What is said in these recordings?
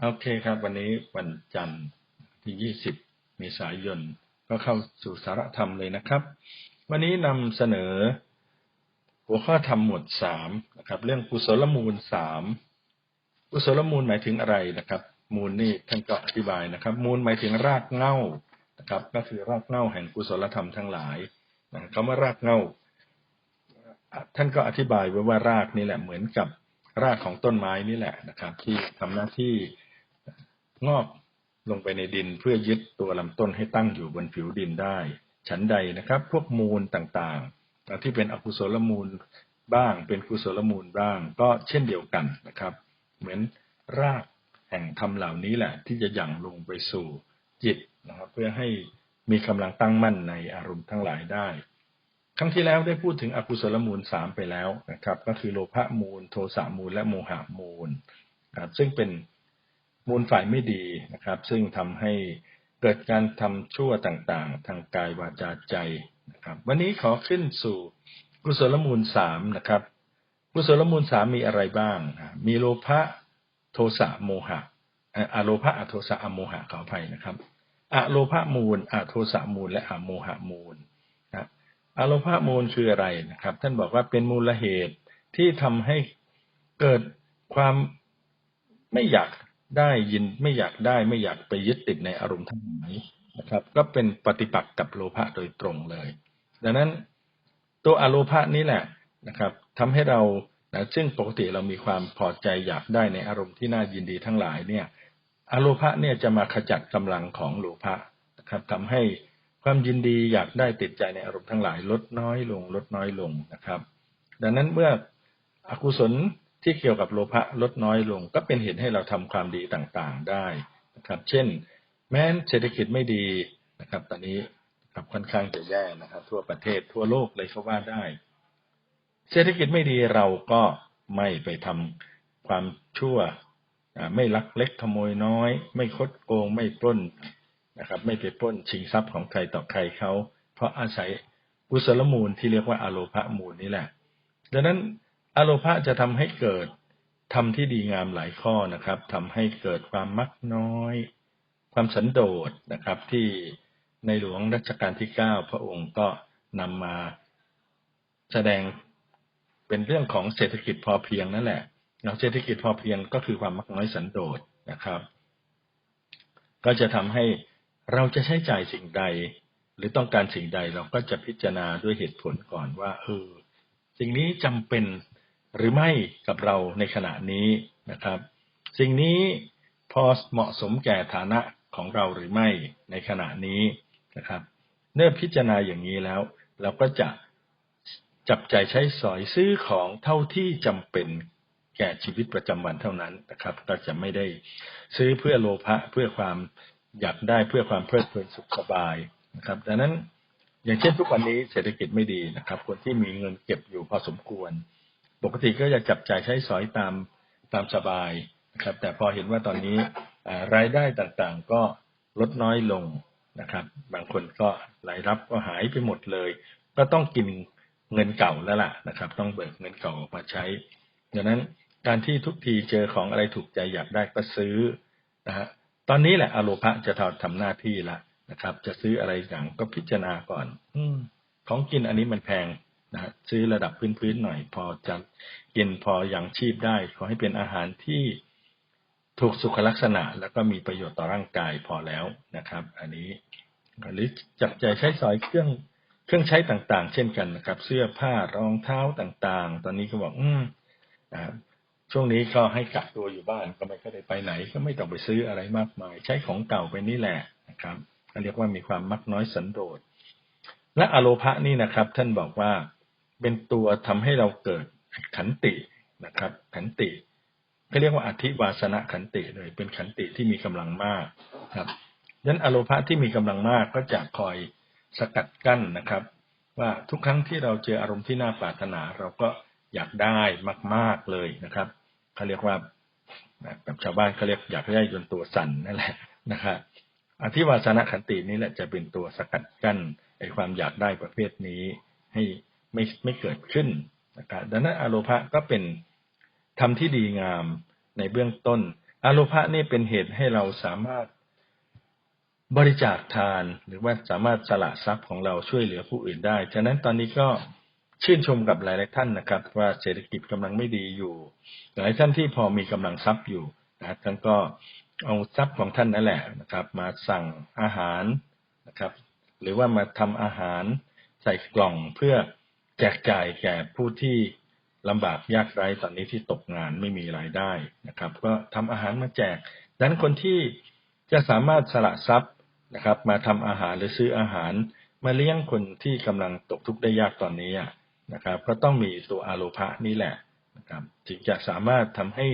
โอเคครับ วันนี้วันจันทร์ที่20เมษายน ก็เข้าสู่สารธรรมเลยนะครับ วันนี้นำเสนอ หัวข้อธรรมหมวด3นะครับ เรื่องกุศลมูล3กุศลมูลหมายถึงอะไรนะครับ มูลนี่ท่านก็อธิบายนะครับ มูลหมายถึงรากเหง้านะครับ ก็คือรากเหง้าแห่งกุศลธรรมทั้งหลายนะคำว่ารากเหง้า ท่านก็อธิบายไว้ว่ารากนี่แหละเหมือนกับรากของต้นไม้นี่แหละนะครับ ที่ทำหน้าที่ งอกลงไปในดินเพื่อยึดตัวลำต้นให้ตั้งอยู่บนผิวดินได้ ฉันใดนะครับ พวกมูลต่างๆ ที่เป็นอกุศลมูลบ้าง เป็นกุศลมูลบ้าง ก็เช่นเดียวกันนะครับ เหมือนรากแห่งธรรมเหล่านี้แหละ ที่จะยั่งลงไปสู่จิตนะครับ เพื่อให้มีกำลังตั้งมั่นในอารมณ์ทั้งหลายได้ ครั้งที่แล้วได้พูดถึงอกุศลมูลสามไปแล้วนะครับ ก็คือโลภะมูล โทสะมูลและโมหะมูลครับซึ่งเป็น มูลฝ่ายไม่ดีนะครับ ซึ่งทำให้เกิดการทำชั่วต่างๆ ทางกายวาจาใจนะครับ วันนี้ขอขึ้นสู่กุศลมูลสามนะครับ กุศลมูลสามมีอะไรบ้าง มีโลภะโทสะโมหะอะโลภะอโทสะอโมหะขออภัยนะครับอะโลภะมูลอะโทสะมูล และอะโมหะมูลนะอะโลภะมูลคืออะไรนะครับ ท่านบอกว่าเป็นมูลเหตุที่ทำให้เกิดความไม่อยาก ได้ยินไม่อยากได้ไม่อยากไปยึดติดในอารมณ์ทั้งหลายนะครับ ก็เป็นปฏิปักษ์กับโลภะโดยตรงเลย ดังนั้นตัวอโลภะนี้แหละนะครับทำให้เรานะซึ่งปกติเรามีความพอใจอยากได้ในอารมณ์ที่น่ายินดีทั้งหลายเนี่ยอโลภะเนี่ยจะมาขจัดกำลังของโลภะนะครับทำให้ความยินดีอยากได้ติดใจในอารมณ์ทั้งหลาย ลดน้อยลง ลดน้อยลงนะครับ ดังนั้นเมื่ออกุศล ที่เกี่ยวกับโลภะลดน้อยลง ก็เป็นเหตุให้เราทำความดีต่างๆได้นะครับ เช่น แม้เศรษฐกิจไม่ดีนะครับ ตอนนี้ครับค่อนข้างจะแย่นะครับ ทั่วประเทศทั่วโลกเลยเขาว่าได้ เศรษฐกิจไม่ดีเราก็ไม่ไปทำความชั่วไม่ลักเล็กขโมยน้อย ไม่คดโกงไม่ปล้นนะครับ ไม่ไปปล้นชิงทรัพย์ของใครต่อใครเขาเพราะอาศัยกุศลมูลที่เรียกว่าอโลภะมูลนี่แหละ ดังนั้น อโลภะจะทำให้เกิดทำที่ดีงามหลายข้อนะครับทำให้เกิดความมักน้อย ความสันโดษนะครับ ที่ในหลวงรัชกาลที่เก้าพระองค์ก็นำมาแสดงเป็นเรื่องของเศรษฐกิจพอเพียงนั่นแหละเศรษฐกิจพอเพียงก็คือความมักน้อยสันโดษนะครับ ก็จะทำให้เราจะใช้จ่ายสิ่งใด หรือต้องการสิ่งใดเราก็จะพิจารณาด้วยเหตุผลก่อนว่าเออสิ่งนี้จำเป็น หรือไม่กับเราในขณะนี้นะครับ สิ่งนี้พอเหมาะสมแก่ฐานะของเราหรือไม่ในขณะนี้นะครับ เมื่อพิจารณาอย่างนี้แล้ว เราก็จะจับใจใช้สอยซื้อของเท่าที่จำเป็นแก่ชีวิตประจำวันเท่านั้นนะครับ ก็จะไม่ได้ซื้อเพื่อโลภะเพื่อความอยากได้เพื่อความเพลิดเพลินสุขสบายนะครับ ดังนั้นอย่างเช่นทุกวันนี้เศรษฐกิจไม่ดีนะครับ คนที่มีเงินเก็บอยู่พอสมควร ปกติก็จะจับจ่ายใช้สอยตามตามสบายนะครับ แต่พอเห็นว่าตอนนี้รายได้ต่างๆก็ลดน้อยลงนะครับ บางคนก็รายรับก็หายไปหมดเลย ก็ต้องกินเงินเก่าแล้วล่ะนะครับ ต้องเบิกเงินเก่าออกมาใช้ดังนั้นการที่ทุกทีเจอของอะไรถูกใจอยากได้ก็ซื้อนะฮะตอนนี้แหละอโลภะจะทำทำหน้าที่ละนะครับ จะซื้ออะไรอย่างก็พิจารณาก่อน อืของกินอันนี้มันแพง นะซื้อระดับพื้นๆหน่อย พอจะกินพออย่างชีพได้ ขอให้เป็นอาหารที่ถูกสุขลักษณะ แล้วก็มีประโยชน์ต่อร่างกายพอแล้วนะครับ อันนี้หรือจับใจใช้สอยเครื่องเครื่องใช้ต่างๆ เช่นกันนะครับ เสื้อผ้ารองเท้าต่างๆ ตอนนี้ก็บอก อืมช่วงนี้ก็ให้กักตัวอยู่บ้านก็ไม่ก็ได้ไปไหน ก็ไม่ต้องไปซื้ออะไรมากมาย ใช้ของเก่าไปนี่แหละนะครับเรียกว่ามีความมักน้อยสันโดษและอโลภะนี่นะครับ ท่านบอกว่า เป็นตัวทำให้เราเกิดขันตินะครับ ขันติเขาเรียกว่าอธิวาสนะขันติเลยเป็นขันติที่มีกำลังมากครับดังนั้นอโลภะที่มีกำลังมากก็จะคอยสกัดกั้นนะครับ ว่าทุกครั้งที่เราเจออารมณ์ที่น่าปรารถนา เราก็อยากได้มาก ๆเลยนะครับเขาเรียกว่าแบบชาวบ้านเขาเรียกอยากได้จนตัวสั่นนั่นแหละนะครับอธิวาสนะขันตินี้แหละจะเป็นตัวสกัดกั้นไอความอยากได้ประเภทนี้ ให้ ไม่ไม่เกิดขึ้นนะครับดังนั้นอโลภะก็เป็นทำที่ดีงามในเบื้องต้น อโลภะนี่เป็นเหตุให้เราสามารถบริจาคทานหรือว่าสามารถสละทรัพย์ของเราช่วยเหลือผู้อื่นได้ ฉะนั้นตอนนี้ก็ชื่นชมกับหลายๆท่านนะครับ ว่าเศรษฐกิจกำลังไม่ดีอยู่ หลายท่านที่พอมีกำลังทรัพย์อยู่นะท่านก็เอาทรัพย์ของท่านนั่นแหละนะครับ มาสั่งอาหารนะครับ หรือว่ามาทำอาหารใส่กล่องเพื่อ แจกจ่ายแก่ผู้ที่ลำบากยากไร้ตอนนี้ที่ตกงานไม่มีรายได้นะครับ ก็ทำอาหารมาแจกดังนั้นคนที่จะสามารถสละทรัพย์นะครับ มาทำอาหารหรือซื้ออาหาร มาเลี้ยงคนที่กำลังตกทุกข์ได้ยากตอนนี้นะครับ ก็ต้องมีตัวอาโลภะนี่แหละนะครับถึงจะสามารถทำให้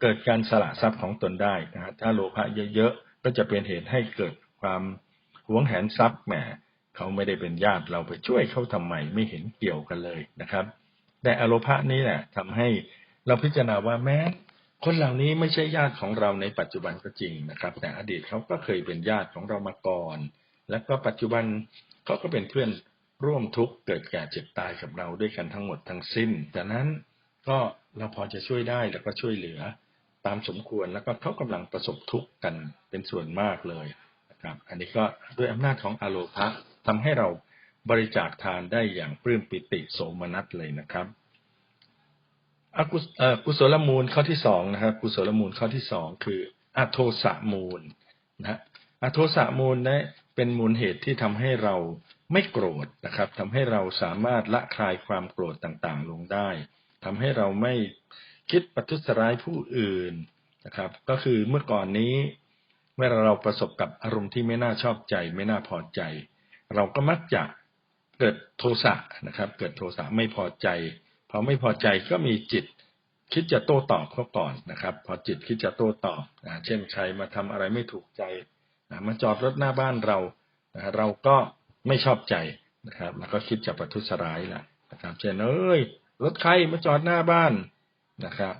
เกิดการสละทรัพย์ของตนได้นะฮะถ้าโลภะเยอะๆก็จะเป็นเหตุให้เกิดความหวงแหนทรัพย์แหม เขาไม่ได้เป็นญาติเราไปช่วยเขาทำไมไม่เห็นเกี่ยวกันเลยนะครับ แต่อโลภะนี้แหละทำให้เราพิจารณาว่าแม้คนเหล่านี้ไม่ใช่ญาติของเราในปัจจุบันก็จริงนะครับ แต่อดีตเขาก็เคยเป็นญาติของเรามาก่อน และก็ปัจจุบันเขาก็เป็นเพื่อนร่วมทุกข์เกิดแก่เจ็บตายกับเราด้วยกันทั้งหมดทั้งสิ้นจากนั้นก็เราพอจะช่วยได้แล้วก็ช่วยเหลือ ตามสมควรแล้วก็เขากำลังประสบทุกข์กันเป็นส่วนมากเลยนะครับ อันนี้ก็ด้วยอำนาจของอโลภะ ทำให้เราบริจาคทานได้อย่างปลื้มปิติโสมนัสเลยนะครับอกุศลมูลข้อที่สองนะครับกุศลมูลข้อที่สองคืออโทสะมูลนะอโทสะมูลนะเป็นมูลเหตุที่ทำให้เราไม่โกรธนะครับทำให้เราสามารถละคลายความโกรธต่างๆ ลงได้ทำให้เราไม่คิดประทุษร้ายผู้อื่นนะครับ ก็คือเมื่อก่อนนี้เมื่อเราประสบกับอารมณ์ที่ไม่น่าชอบใจ ไม่น่าพอใจ เราก็มักจะเกิดโทสะนะครับ เกิดโทสะไม่พอใจพอไม่พอใจก็มีจิตคิดจะโต้ตอบเขาก่อนนะครับ พอจิตคิดจะโต้ตอบนะเช่นใครมาทำอะไรไม่ถูกใจนะมาจอดรถหน้าบ้านเรานะเราก็ไม่ชอบใจนะครับ แล้วก็คิดจะประทุษร้ายแหละนะครับ เช่นเอ้ยรถใครมาจอดหน้าบ้านนะครับ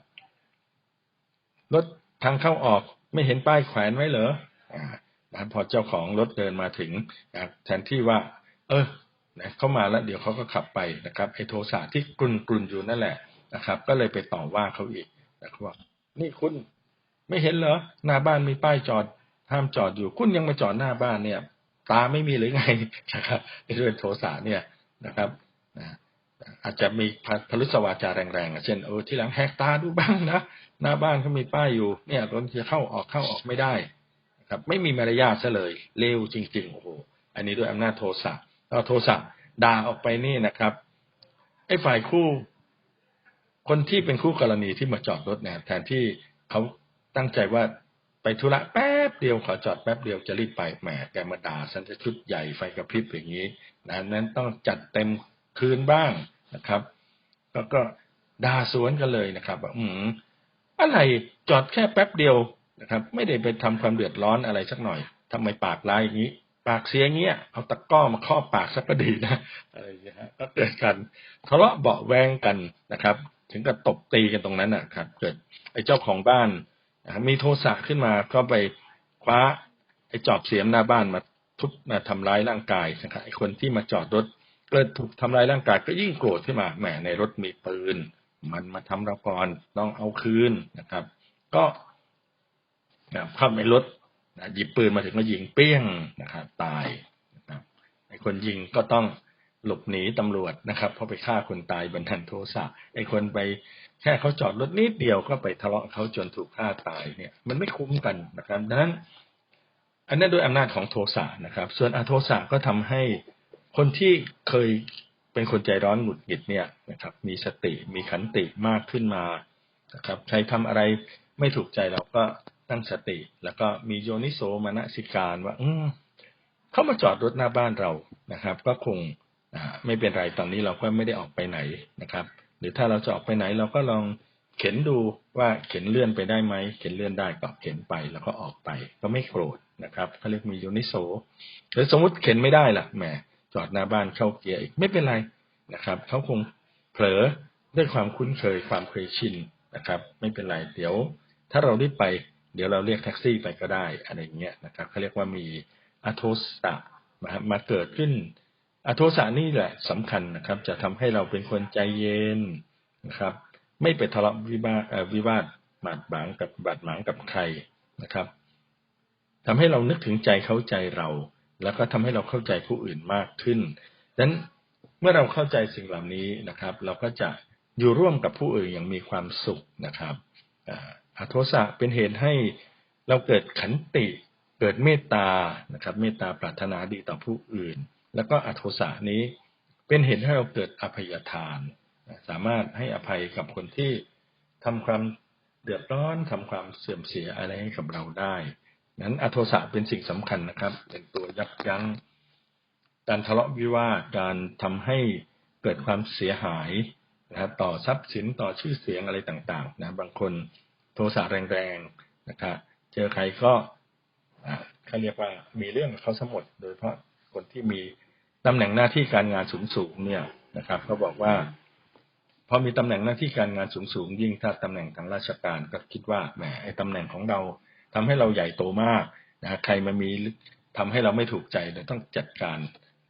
รถทางเข้าออกไม่เห็นป้ายแขวนไว้เหรอ อ่าพอเจ้าของรถเดินมาถึงนะแทนที่ว่า เออนะเขามาแล้วเดี๋ยวเขาก็ขับไปนะครับไอ้โทสะที่กลุ่นกลุ่นอยู่นั่นแหละนะครับ ก็เลยไปต่อว่าเขาอีกนะครับว่านี่คุณไม่เห็นเหรอหน้าบ้านมีป้ายจอดห้ามจอดอยู่ คุณยังมาจอดหน้าบ้านเนี่ย ตาไม่มีหรือไงนะครับด้วยโทสะเนี่ยนะครับนะอาจจะมีพลุสวาจาแรงๆเช่นเออที่หลังแหกตาดูบ้างนะหน้าบ้านเขามีป้ายอยู่ เนี่ยรถจะเข้าออกเข้าออกไม่ได้ ครับไม่มีมารยาทซะเลยเลวจริงๆโอ้โหอันนี้ด้วยอำนาจโทสะเอาโทสะด่าออกไปนี่นะครับไอ้ฝ่ายคู่ คนที่เป็นคู่กรณีที่มาจอดรถเนี่ยแทนที่เขาตั้งใจว่าไปธุระแป๊บเดียวขอจอดแป๊บเดียวจะรีบไปแหมแกมาด่าสันจะชุดใหญ่ไฟกระพริบอย่างนี้นะนั้นต้องจัดเต็มคืนบ้างนะครับแล้วก็ด่าสวนกันเลยนะครับอืมอะไรจอดแค่แป๊บเดียว นะครับ ไม่ได้ไปทำความเดือดร้อนอะไรสักหน่อยทำไมปากร้ายอย่างนี้ ปากเสียเงี้ยเอาตะก้อมาครอบปากสักก็ดีนะอะไรอย่างเงี้ยก็เกิดกันทะเลาะเบาแวงกันนะครับ ถึงกับตบตีกันตรงนั้นนะครับ เกิดไอ้เจ้าของบ้านมีโทสะขึ้นมาก็ไปคว้าไอ้จอบเสียมหน้าบ้านมาทุบมาทำร้ายร่างกายนะครับไอ้คนที่มาจอดรถเกิดถูกทำลายร่างกายก็ยิ่งโกรธขึ้นมาแหมในรถมีปืน มันมาทำเราก่อนต้องเอาคืนนะครับ ก็ เข้าในรถหยิบปืนมาถึงก็ยิงเปี้ยงนะครับตายนะครับไอ้คนยิงก็ต้องหลบหนีตำรวจนะครับเพราะไปฆ่าคนตายบรรทันโทสะไอ้คนไปแค่เขาจอดรถนิดเดียวก็ไปทะเลาะเขาจนถูกฆ่าตายเนี่ย มันไม่คุ้มกันนะครับดังนั้นอันนั้นด้วยอำนาจของโทสะนะครับ ส่วนอโทสะก็ทำให้คนที่เคยเป็นคนใจร้อนหงุดหงิดเนี่ยนะครับ มีสติมีขันติมากขึ้นมานะครับ ใครทำอะไรไม่ถูกใจเราก็ ตั้งสติ แล้วก็มีโยนิโสมนสิการว่า อืมเขามาจอดรถหน้าบ้านเรานะครับ ก็คงไม่เป็นไรตอนนี้เราก็ไม่ได้ออกไปไหนนะครับ หรือถ้าเราจะออกไปไหนเราก็ลองเข็นดูว่าเข็นเลื่อนไปได้ไหมเข็นเลื่อนได้ก็เข็นไปแล้วก็ออกไป ก็ไม่โกรธนะครับเขาเรียกมีโยนิโสหรือสมมติเข็นไม่ได้ล่ะแหมจอดหน้าบ้านเข้าเกียร์อีกไม่เป็นไรนะครับเขาคงเผลอด้วยความคุ้นเคยความเคยชินนะครับ ไม่เป็นไรเดี๋ยว ถ้าเรารีบไป เดี๋ยวเราเรียกแท็กซี่ไปก็ได้อะไรเงี้ยนะครับเขาเรียกว่ามีอโทสะมามาเกิดขึ้นอโทสะนี่แหละสำคัญนะครับ จะทำให้เราเป็นคนใจเย็นนะครับ ไม่ไปทะเลาะวิวาทวิวาทบาดหมางกับบาดหมางกับใครนะครับทำให้เรานึกถึงใจเข้าใจเรา แล้วก็ทำให้เราเข้าใจผู้อื่นมากขึ้นดังนั้นเมื่อเราเข้าใจสิ่งเหล่านี้นะครับ เราก็จะอยู่ร่วมกับผู้อื่นอย่างมีความสุขนะครับอ โทสะเป็นเหตุให้เราเกิดขันติเกิดเมตตานะครับเมตตาปรารถนาดีต่อผู้อื่น แล้วก็อโทสะนี้เป็นเหตุให้เราเกิดอภัยทาน สามารถให้อภัยกับคนที่ทำความเดือดร้อนทำความเสื่อมเสียอะไรให้กับเราได้ นั้นอโทสะเป็นสิ่งสำคัญนะครับ เป็นตัวยับยั้งการทะเลาะวิวาทการทำให้เกิดความเสียหายนะครับต่อทรัพย์สินต่อชื่อเสียงอะไรต่างๆนะบางคน ทสะแรงๆนะครับเจอใครก็เขาเรียกว่ามีเรื่องเขาสมดโดยเพราะคนที่มีตำแหน่งหน้าที่การงานสูงๆเนี่ยนะครับเขาบอกว่าพอมีตำแหน่งหน้าที่การงานสูงๆยิ่งถ้าตำแหน่งทางราชการก็คิดว่าแหมไอ้ตำแหน่งของเราทำให้เราใหญ่โตมากนะใครมามีทำให้เราไม่ถูกใจเราต้องจัดการ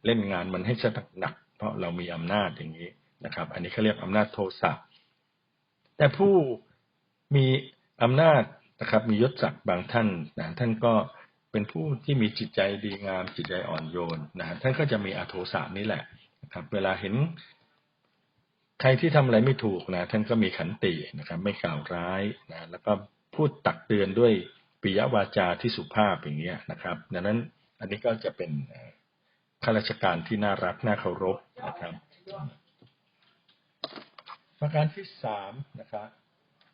เล่นงานมันให้ะหนักเพราะเรามีอำนาจอย่างนี้นะครับ อันนี้เขาเรียกอำนาจโทสะแต่ผู้มี อำนาจนะครับมียศศักดิ์บางท่านนะท่านก็เป็นผู้ที่มีจิตใจดีงามจิตใจอ่อนโยนนะท่านก็จะมีอโทสะนี่แหละนะครับ เวลาเห็นใครที่ทำอะไรไม่ถูกนะท่านก็มีขันตินะครับ ไม่กล่าวร้ายนะแล้วก็พูดตักเตือนด้วยปิยวาจาที่สุภาพอย่างเงี้ยนะครับ ดังนั้นอันนี้ก็จะเป็นข้าราชการที่น่ารักน่าเคารพนะครับ ประการที่สามนะครับ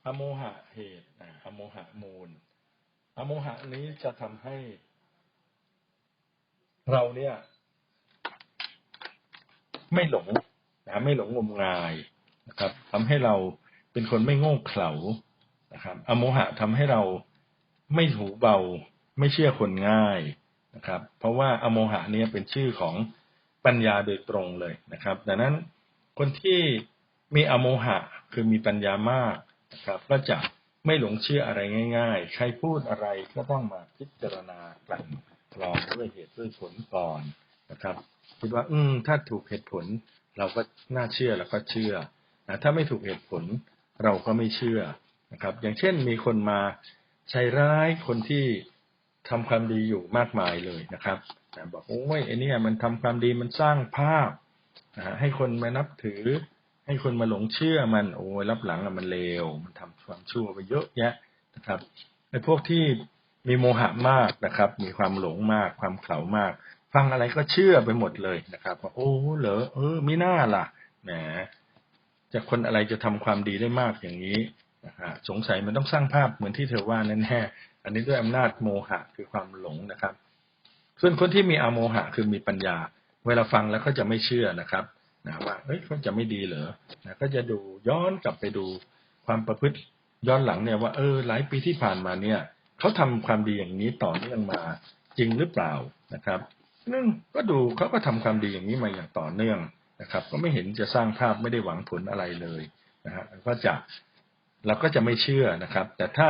อโมหะเหตุอโมหะมูล อโมหะนี้จะทำให้ เราเนี่ย ไม่หลงนะไม่หลงงมงายนะครับทำให้เราเป็นคนไม่โง่เขลานะครับ อโมหะทำให้เราไม่หูเบา ไม่เชื่อคนง่ายนะครับ เพราะว่าอโมหะนี้เป็นชื่อของปัญญาโดยตรงเลยนะครับ ดังนั้นคนที่มีอโมหะคือมีปัญญามาก นะครับก็จะไม่หลงเชื่ออะไรง่าย ๆ ใครพูดอะไรก็ต้องมาพิจารณากลั่นกรองด้วยเหตุด้วยผลก่อนนะครับ คิดว่า อืม ถ้าถูกเหตุผล เราก็น่าเชื่อแล้วก็เชื่อนะถ้าไม่ถูกเหตุผลเราก็ไม่เชื่อนะครับ อย่างเช่นมีคนมาใช้ร้ายคนที่ทำความดีอยู่มากมายเลยนะครับบอกโอ้ยไอ้นี่มันทำความดีมันสร้างภาพให้คนมานับถือ ให้คนมาหลงเชื่อมันโอ้ยรับหลังมันเลวมันทำความชั่วไปเยอะแยะนะครับไอ้พวกที่มีโมหะมากนะครับ มีความหลงมาก ความเข่ามาก ฟังอะไรก็เชื่อไปหมดเลยนะครับว่าโอ้เหรอเออไม่น่าล่ะแหมจะคนอะไรจะทำความดีได้มากอย่างนี้นะฮะสงสัยมันต้องสร้างภาพเหมือนที่เธอว่านั่นแน่อันนี้ด้วยอำนาจโมหะคือความหลงนะครับ ส่วนคนที่มีอโมหะคือมีปัญญา เวลาฟังแล้วก็จะไม่เชื่อนะครับ นะว่าเฮ้ยเขาจะไม่ดีเหรอนะก็จะดูย้อนกลับไปดูความประพฤติย้อนหลังเนี่ยว่าเออหลายปีที่ผ่านมาเนี่ยเขาทำความดีอย่างนี้ต่อเนื่องมาจริงหรือเปล่านะครับนึ่งก็ดูเขาก็ทำความดีอย่างนี้มาอย่างต่อเนื่องนะครับ ก็ไม่เห็นจะสร้างภาพไม่ได้หวังผลอะไรเลยนะฮะก็จะเราก็จะไม่เชื่อนะครับ แต่ถ้า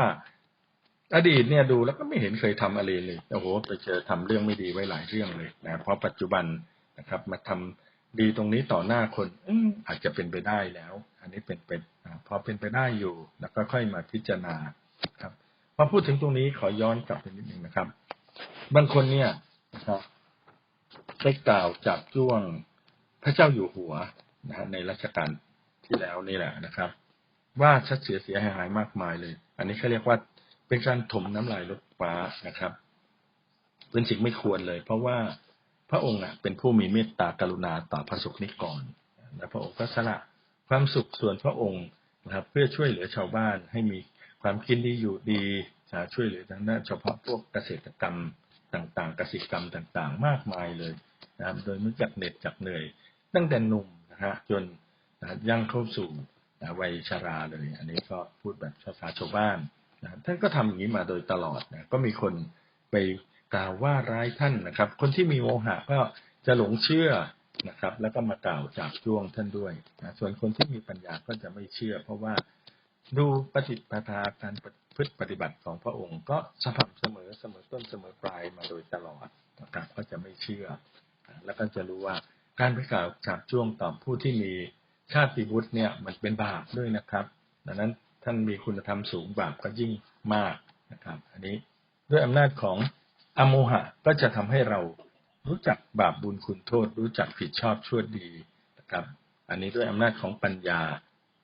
อดีตเนี่ยดูแล้วก็ไม่เห็นเคยทำอะไรเลยโอ้โหไปเจอทำเรื่องไม่ดีไว้หลายเรื่องเลยนะเพราะปัจจุบันนะครับ มาทำ ดีตรงนี้ต่อหน้าคนออาจจะเป็นไปได้แล้ว อันนี้เป็นเป็นพอเป็นไปได้อยู่ แล้วก็ค่อยมาพิจารณาครับพอพูดถึงตรงนี้ขอย้อนกลับไปนิดนึงนะครับ บางคนเนี่ยนะครับได้กล่าวจับจ้วงพระเจ้าอยู่หัวนะในรัชกาลที่แล้วนี่แหละนะครับ ว่าชัดเสียเสียหายหายมากมายเลย อันนี้เขาเรียกว่าเป็นการถมน้ำลายลดฟ้านะครับเป็นสิ่งไม่ควรเลย เพราะว่า พระองค์เป็นผู้มีเมตตากรุณาต่อพระสุขนิกรและพระองค์ก็สละความสุขส่วนพระองค์นะครับ เพื่อช่วยเหลือชาวบ้านให้มีความกินดีอยู่ดีช่วยเหลือทางด้านเฉพาะพวกเกษตรกรรมต่างๆ เกษตรกรรมต่างๆ มากมายเลยนะครับ โดยไม่จักเหน็ดจักเหนื่อย ตั้งแต่หนุ่มนะฮะจนยังเข้าสู่วัยชาราเลย อันนี้ก็พูดแบบภาษาชาวบ้านนะท่านก็ทำอย่างนี้มาโดยตลอดนะก็มีคนไป กล่าวว่าร้ายท่านนะครับ คนที่มีโมหะก็จะหลงเชื่อนะครับ แล้วก็มากล่าวจากช่วงท่านด้วยนะส่วนคนที่มีปัญญาก็จะไม่เชื่อ เพราะว่าดูปฏิปทาการพฤติปฏิบัติของพระองค์ ก็สม่ำเสมอเสมอต้นเสมอปลายมาโดยตลอดนะครับก็จะไม่เชื่อ แล้วก็จะรู้ว่าการไปกล่าวจากช่วงต่อผู้ที่มีชาติวุฒิเนี่ยมันเป็นบาปด้วยนะครับ ดังนั้นท่านมีคุณธรรมสูงบาปก็ยิ่งมากนะครับ อันนี้ด้วยอำนาจของ อโมหะก็จะทำให้เรารู้จักบาปบุญคุณโทษ รู้จักผิดชอบชั่วดีนะครับ อันนี้ด้วยอำนาจของปัญญา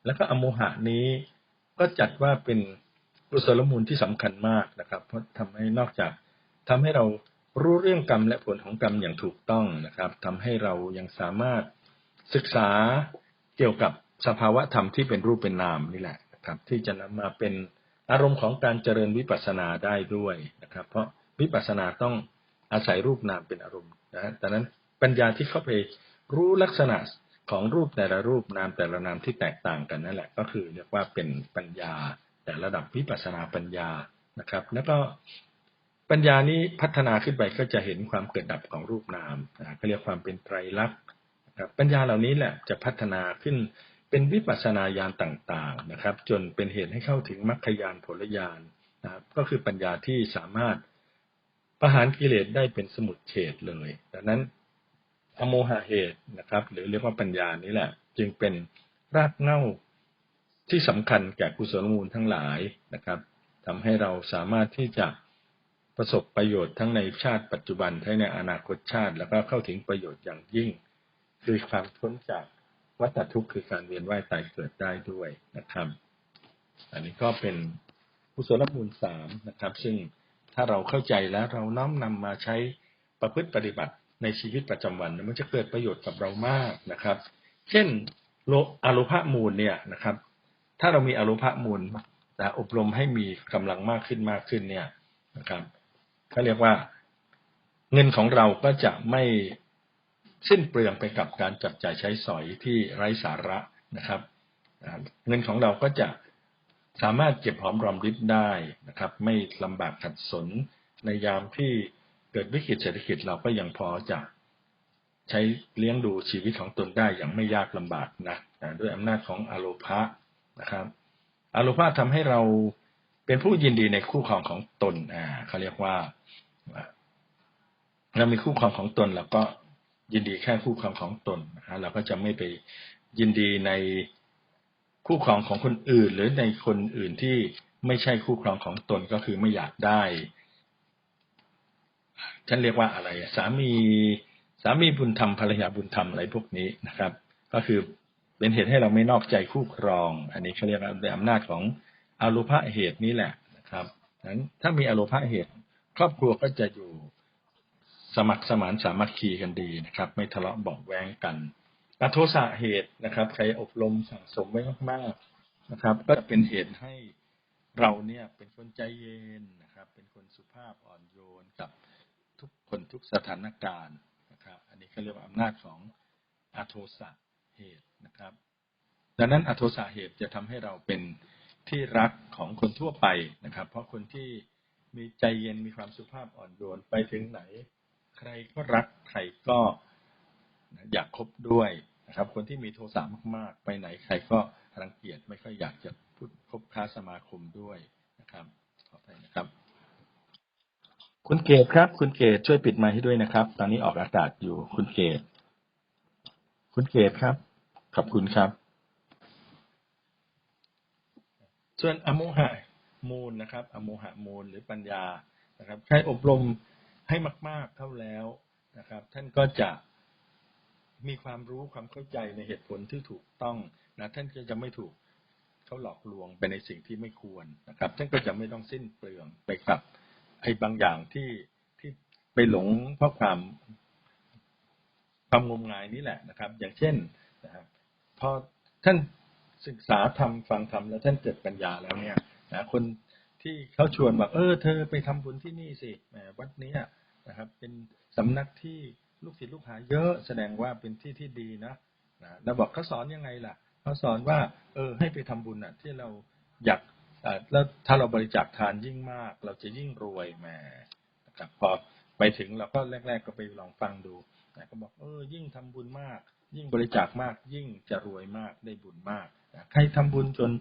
แล้วก็อโมหะนี้ก็จัดว่าเป็นกุศลมูลที่สำคัญมากนะครับ เพราะทำให้นอกจากทำให้เรารู้เรื่องกรรมและผลของกรรมอย่างถูกต้องนะครับทำให้เรายังสามารถศึกษาเกี่ยวกับสภาวะธรรมที่เป็นรูปเป็นนามนี่แหละนะครับ ที่จะนำมาเป็นอารมณ์ของการเจริญวิปัสสนาได้ด้วยนะครับ เพราะ วิปัสสนาต้องอาศัยรูปนามเป็นอารมณ์นะดังนั้นปัญญาที่เข้าไปรู้ลักษณะของรูปแต่ละรูปนามแต่ละนามที่แตกต่างกันนั่นแหละ ก็คือเรียกว่าเป็นปัญญา แต่ระดับวิปัสสนาปัญญานะครับ แล้วก็ปัญญานี้พัฒนาขึ้นไปก็จะเห็นความเกิดดับของรูปนามนะเขาเรียกความเป็นไตรลักษณ์นะครับปัญญาเหล่านี้แหละจะพัฒนาขึ้นเป็นวิปัสสนาญาณต่าง ๆนะครับ จนเป็นเหตุให้เข้าถึงมรรคญาณผลญาณนะครับก็คือปัญญาที่สามารถ ประหารกิเลสได้เป็นสมุดเฉดเลย ดังนั้นอโมหะเหตุนะครับ หรือเรียกว่าปัญญานี้แหละ จึงเป็นรากเหง้าที่สำคัญแก่กุศลมูลทั้งหลายนะครับทำให้เราสามารถที่จะประสบประโยชน์ทั้งในชาติปัจจุบันทั้งในอนาคตชาติ แล้วก็เข้าถึงประโยชน์อย่างยิ่ง คือความพ้นจากวัฏทุกข์คือการเวียนว่ายตายเกิดได้ด้วยนะครับ อันนี้ก็เป็นกุศลมูลสามนะครับ ซึ่ง ถ้าเราเข้าใจแล้วเราน้อมนำมาใช้ประพฤติปฏิบัติในชีวิตประจำวัน มันจะเกิดประโยชน์กับเรามากนะครับ เช่นโลอารภะมูลเนี่ยนะครับ ถ้าเรามีอารภะมูลนะอบรมให้มีกำลังมากขึ้นมากขึ้นเนี่ยนะครับเขาเรียกว่าเงินของเราก็จะไม่สิ้นเปลืองไปกับการจับจ่ายใช้สอยที่ไร้สาระนะครับ เงินของเราก็จะ สามารถเก็บหอมรอมริบได้นะครับ ไม่ลำบากขัดสนในยามที่เกิดวิกฤตเศรษฐกิจเราก็ยังพอจะใช้เลี้ยงดูชีวิตของตนได้อย่างไม่ยากลำบากนะด้วยอำนาจของอโลภะนะครับอโลภะทำให้เราเป็นผู้ยินดีในคู่ครองของตนอ่าเขาเรียกว่าเรามีคู่ครองของตนเราก็ยินดีแค่คู่ครองของตนนะฮะเราก็จะไม่ไปยินดีใน คู่ครองของคนอื่น หรือในคนอื่นที่ไม่ใช่คู่ครองของตนก็คือไม่อยากได้ ฉันเรียกว่าอะไร สามีสามีบุญธรรมภรรยาบุญธรรมอะไรพวกนี้นะครับ ก็คือเป็นเหตุให้เราไม่นอกใจคู่ครอง อันนี้เขาเรียกว่าในอำนาจของอารภะเหตุนี้แหละนะครับนั้นถ้ามีอารภะเหตุ ครอบครัวก็จะอยู่สมัครสมานสามัคคีกันดีนะครับ ไม่ทะเลาะเบาแวงกัน อโทสะเหตุนะครับ ใครอบรมสั่งสมไว้มากๆนะครับ ก็จะเป็นเหตุให้เราเนี่ยเป็นคนใจเย็นนะครับ เป็นคนสุภาพอ่อนโยนกับทุกคนทุกสถานการณ์นะครับ อันนี้เขาเรียกว่าอำนาจของอโทสะเหตุนะครับ ดังนั้นอโทสะเหตุจะทำให้เราเป็นที่รักของคนทั่วไปนะครับ เพราะคนที่มีใจเย็นมีความสุภาพอ่อนโยนไปถึงไหน ใครก็รักใครก็อยากคบด้วย นะครับ คนที่มีโทสะมากๆ ไปไหนใครก็รังเกียจไม่ค่อยอยากจะพูดคบค้าสมาคมด้วยนะครับขอไปนะครับ คุณเกตครับ คุณเกตช่วยปิดไมค์ให้ด้วยนะครับ ตอนนี้ออกอากาศอยู่คุณเกตคุณเกตครับ ขอบคุณครับ ส่วนอโมหะมูลนะครับ อโมหะมูลหรือปัญญานะครับใช้อบรมให้มาก ๆเข้าแล้วนะครับ ท่านก็จะ มีความรู้ความเข้าใจในเหตุผลที่ถูกต้องนะท่านก็จะไม่ถูกเขาหลอกลวงไปในสิ่งที่ไม่ควรนะครับ ท่านก็จะไม่ต้องสิ้นเปลืองไปกับไอ้บางอย่างที่ที่ไปหลงเพราะความความงมงายนี่แหละนะครับ อย่างเช่นนะครับพอท่านศึกษาทำฟังทำแล้วท่านเกิดปัญญาแล้วเนี่ยนะคนที่เขาชวนบอกเออ เธอไปทำบุญที่นี่สิวัดนี้นะครับ เป็นสำนักที่ ลูกศิษย์ลูกหาเยอะแสดงว่าเป็นที่ที่ดีนะนะเราบอกเขาสอนยังไงล่ะเขาสอนว่า เออ ให้ไปทำบุญอะ ที่เราอยากแล้วถ้าเราบริจาคทานยิ่งมาก เราจะยิ่งรวยแหมนะครับพอไปถึงเราก็แรก ๆ ก็ไปลองฟังดูนะก็บอกเออ ยิ่งทำบุญมาก ยิ่งบริจาคมาก ยิ่งจะรวยมากได้บุญมากใครทำบุญจน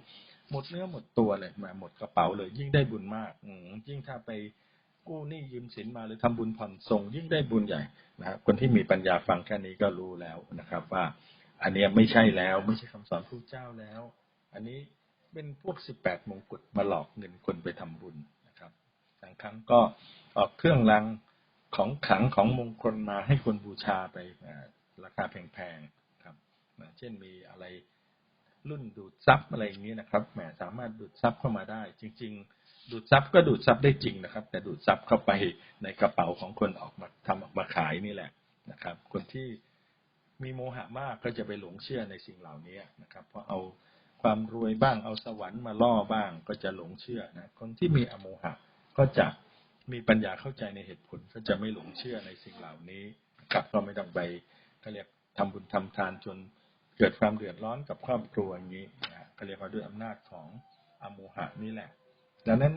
หมดเนื้อหมดตัวเลยมาหมดกระเป๋าเลย ยิ่งได้บุญมากอืยิ่งถ้าไป กู้หนี้ยืมสินมาหรือทำบุญผ่อนส่งยิ่งได้บุญใหญ่นะครับคนที่มีปัญญาฟังแค่นี้ก็รู้แล้วนะครับ ว่า อันนี้ไม่ใช่แล้วไม่ใช่คำสอนพระเจ้าแล้ว อันนี้เป็นพวกสิบแปดมงกุฎมาหลอกเงินคนไปทำบุญนะครับบางครั้งก็ออกเครื่องรางของขลังของมงคลมาให้คนบูชาไปราคาแพงๆครับเช่นมีอะไรรุ่นดูดซับอะไรอย่างนี้นะครับแหมสามารถดูดซับเข้ามาได้ จริง ๆ ดูดซับก็ดูดซับได้จริงนะครับ แต่ดูดซับเข้าไปในกระเป๋าของคนออกมาทำออกมาขายนี่แหละนะครับ คนที่มีโมหะมากก็จะไปหลงเชื่อในสิ่งเหล่านี้นะครับเพราะเอาความรวยบ้างเอาสวรรค์มาล่อบ้างก็จะหลงเชื่อนะคนที่มีอโมหะก็จะมีปัญญาเข้าใจในเหตุผลก็จะไม่หลงเชื่อในสิ่งเหล่านี้นะครับก็ไม่ต้องไปเขาเรียกทำบุญทำทานจนเกิดความเดือดร้อนกับครอบครัวอย่างนี้นะเขาเรียกว่าด้วยอำนาจของอโมหะนี่แหละ ดังนั้น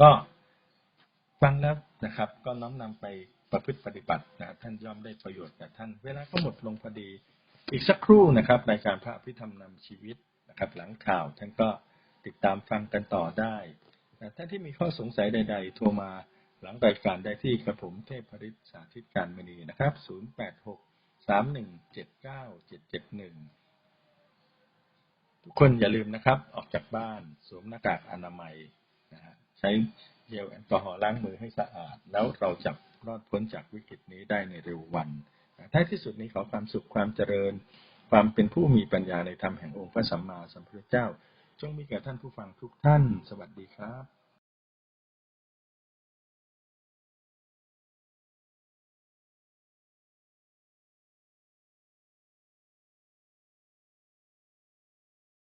ก็ฟังแล้วนะครับ ก็น้อมนำไปประพฤติปฏิบัตินะท่านย่อมได้ประโยชน์กับท่าน เวลาก็หมดลงพอดี อีกสักครู่นะครับรายการพระอภิธรรมนำชีวิตนะครับ หลังข่าวท่านก็ติดตามฟังกันต่อได้นะท่านที่มีข้อสงสัยใด ๆ โทรมาหลังรายการได้ที่กระผมเทพพริษสาธิตการมณีนะครับ 086 3179 771 ทุกคนอย่าลืมนะครับ ออกจากบ้านสวมหน้ากากอนามัยนะฮะใช้เจลแอลกอฮอล์ล้างมือให้สะอาด แล้วเราจะรอดพ้นจากวิกฤตนี้ได้ในเร็ววันท้ายที่สุดนี้ขอความสุขความเจริญ ความเป็นผู้มีปัญญาในธรรมแห่งองค์พระสัมมาสัมพุทธเจ้า จงมีแก่ท่านผู้ฟังทุกท่าน สวัสดีครับ